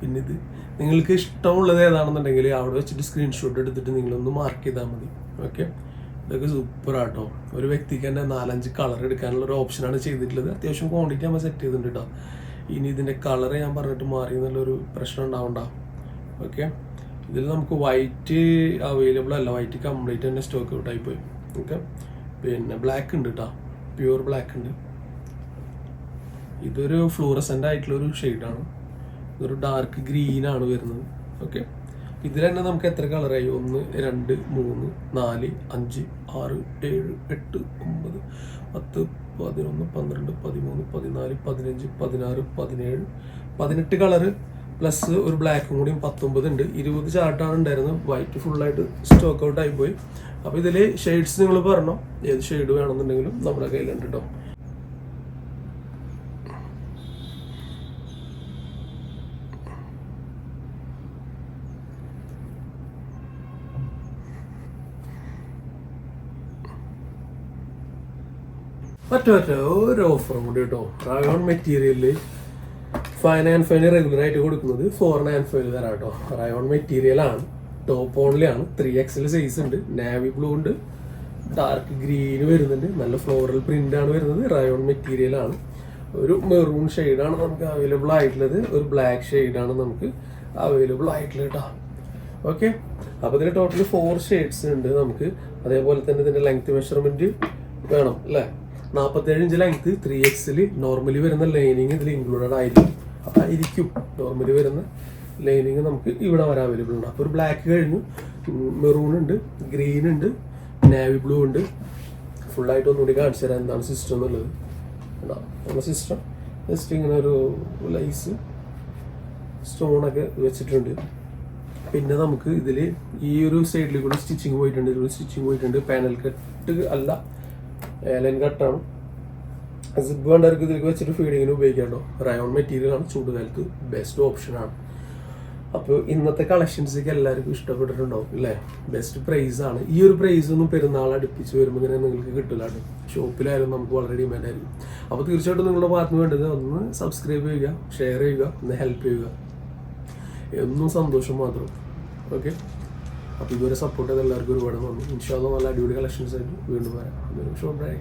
പിന്നെ ഇത്. നിങ്ങൾക്ക് ഇഷ്ടമുള്ളത് ഏതാണെന്നുണ്ടെങ്കിൽ അവിടെ വെച്ചിട്ട് സ്ക്രീൻഷോട്ട് എടുത്തിട്ട് നിങ്ങളൊന്ന് മാർക്ക് ചെയ്താൽ മതി. ഓക്കെ ഇതൊക്കെ സൂപ്പർ ആട്ടോ. ഒരു വ്യക്തിക്ക് തന്നെ നാലഞ്ച് കളർ എടുക്കാനുള്ള ഒരു ഓപ്ഷനാണ് ചെയ്തിട്ടുള്ളത്. അത്യാവശ്യം ക്വാണ്ടിറ്റി നമ്മൾ സെറ്റ് ചെയ്തിട്ടുണ്ട് കേട്ടോ ഇനി ഇതിന്റെ കളർ ഞാൻ പറഞ്ഞിട്ട് മാറി എന്നുള്ളൊരു പ്രശ്നം ഉണ്ടാവണ്ട. ഓക്കെ ഇതിൽ നമുക്ക് വൈറ്റ് അവൈലബിൾ അല്ല. വൈറ്റ് കംപ്ലീറ്റ് തന്നെ സ്റ്റോക്ക് ഔട്ട് ആയി പോയി. ഓക്കെ പിന്നെ ബ്ലാക്ക് ഉണ്ട് കേട്ടോ പ്യുവർ ബ്ലാക്ക് ഉണ്ട്. ഇതൊരു ഫ്ലൂറസെന്റ് ആയിട്ടുള്ളൊരു ഷെയ്ഡാണ് ഇതൊരു ഡാർക്ക് ഗ്രീൻ ആണ് വരുന്നത്. ഓക്കെ ഇതിൽ തന്നെ നമുക്ക് എത്ര കളറായി ഒന്ന് രണ്ട് മൂന്ന് നാല് അഞ്ച് ആറ് ഏഴ് എട്ട് ഒമ്പത് പത്ത് പതിനൊന്ന് പന്ത്രണ്ട് പതിമൂന്ന് പതിനാല് പതിനഞ്ച് പതിനാറ് പതിനേഴ്. പതിനെട്ട് കളറ് പ്ലസ് ഒരു ബ്ലാക്കും കൂടിയും പത്തൊമ്പത് ഉണ്ട്. ഇരുപത് ചാർട്ടാണ് ഉണ്ടായിരുന്നത്. വൈറ്റ് ഫുള്ളായിട്ട് സ്റ്റോക്ക് ഔട്ട് ആയിപ്പോയി പോയി. അപ്പോൾ ഇതിൽ ഷെയ്ഡ്സ് നിങ്ങൾ പറഞ്ഞോ? ഏത് ഷെയ്ഡ് വേണമെന്നുണ്ടെങ്കിലും നമ്മുടെ കയ്യിലുണ്ട് കേട്ടോ മറ്റു മറ്റേ ഒരു ഓഫറും കൂടി കേട്ടോ റയോൺ മെറ്റീരിയലിൽ ഫൈവ് നയൻ റെഗുലർ ആയിട്ട് കൊടുക്കുന്നത് ഫോർ നയൻ ഫൈവ് തരാം കേട്ടോ റയോൺ മെറ്റീരിയൽ ആണ്. ടോപ്പ് ഓൺലി ആണ്. ത്രീ എക്സിൽ സൈസ് ഉണ്ട്. നാവി ബ്ലൂ ഉണ്ട്. ഡാർക്ക് ഗ്രീൻ വരുന്നുണ്ട്. നല്ല ഫ്ലോറൽ പ്രിന്റ് ആണ് വരുന്നത്. റയോൺ മെറ്റീരിയൽ ആണ്. ഒരു മെറൂൺ ആണ് നമുക്ക് അവൈലബിൾ ആയിട്ടുള്ളത്. ഒരു ബ്ലാക്ക് ആണ് നമുക്ക് അവൈലബിൾ ആയിട്ടുള്ളത് കേട്ടോ ഓക്കെ അപ്പോൾ ഇതിൽ ടോട്ടൽ ഫോർ ഷെയ്ഡ്സ് ഉണ്ട് നമുക്ക്. അതേപോലെ തന്നെ ഇതിന്റെ ലെങ്ത് മെഷർമെന്റ് വേണം അല്ലേ? നാൽപ്പത്തേഴ് ഇഞ്ച് ലെങ്ത് ത്രീ എക്സിൽ നോർമലി വരുന്ന ലൈനിങ് ഇതിൽ ഇൻക്ലൂഡഡ് ആയിരിക്കും. അപ്പം ആയിരിക്കും. നോർമലി വരുന്ന ലൈനിങ് നമുക്ക് ഇവിടെ വരെ അവൈലബിൾ ഉണ്ട്. അപ്പോൾ ഒരു ബ്ലാക്ക് കഴിഞ്ഞു. മെറൂൺ ഉണ്ട് ഗ്രീൻ ഉണ്ട് നാവി ബ്ലൂ ഉണ്ട്. ഫുള്ളായിട്ട് ഒന്നുകൂടി കാണിച്ചു തരാം എന്താണ് സിസ്റ്റം എന്നുള്ളത്? നമ്മുടെ സിസ്റ്റം ജസ്റ്റ് ഇങ്ങനെ ഒരു ലൈസ് സ്റ്റോണൊക്കെ വെച്ചിട്ടുണ്ട്. പിന്നെ നമുക്ക് ഇതിൽ ഈ ഒരു സൈഡിൽ കൂടി സ്റ്റിച്ചിങ് പോയിട്ടുണ്ട്. ഇതിലൂടെ സ്റ്റിച്ചിങ് പോയിട്ടുണ്ട്. പാനൽ കട്ട് അല്ല ഏലൻ കട്ടാണ് സിബ് വേണ്ടവർക്ക് ഇതിലേക്ക് വെച്ചിട്ട് ഫീഡിങ്ങിന് ഉപയോഗിക്കാണ്ടോ റയോൺ മെറ്റീരിയൽ ആണ് ചൂടുകാലത്ത് ബെസ്റ്റ് ഓപ്ഷനാണ് അപ്പോൾ ഇന്നത്തെ കളക്ഷൻസൊക്കെ എല്ലാവർക്കും ഇഷ്ടപ്പെട്ടിട്ടുണ്ടാവും അല്ലേ ബെസ്റ്റ് പ്രൈസ് ആണ്. ഈ ഒരു പ്രൈസ് ഒന്നും പെരുന്നാൾ അടുപ്പിച്ച് വരുമ്പോൾ ഇങ്ങനെ നിങ്ങൾക്ക് കിട്ടില്ല കേട്ടോ ഷോപ്പിലായാലും നമുക്ക് വളരെ ഡിമാൻഡ് ആയിരിക്കും. അപ്പോൾ തീർച്ചയായിട്ടും നിങ്ങളുടെ ഭാഗത്ത് വേണ്ടത് ഒന്ന് സബ്സ്ക്രൈബ് ചെയ്യുക ഷെയർ ചെയ്യുക ഒന്ന് ഹെൽപ്പ് ചെയ്യുക. എന്നും സന്തോഷം മാത്രം. ഓക്കെ അപ്പോൾ ഇതുവരെ സപ്പോർട്ട് ചെയ്ത എല്ലാവർക്കും ഒരുപാട് നന്ദി. ഇൻഷാല്ല നല്ല അടിപൊളി കളക്ഷൻസ് ആയിട്ട് വീണ്ടും വരാം. Show by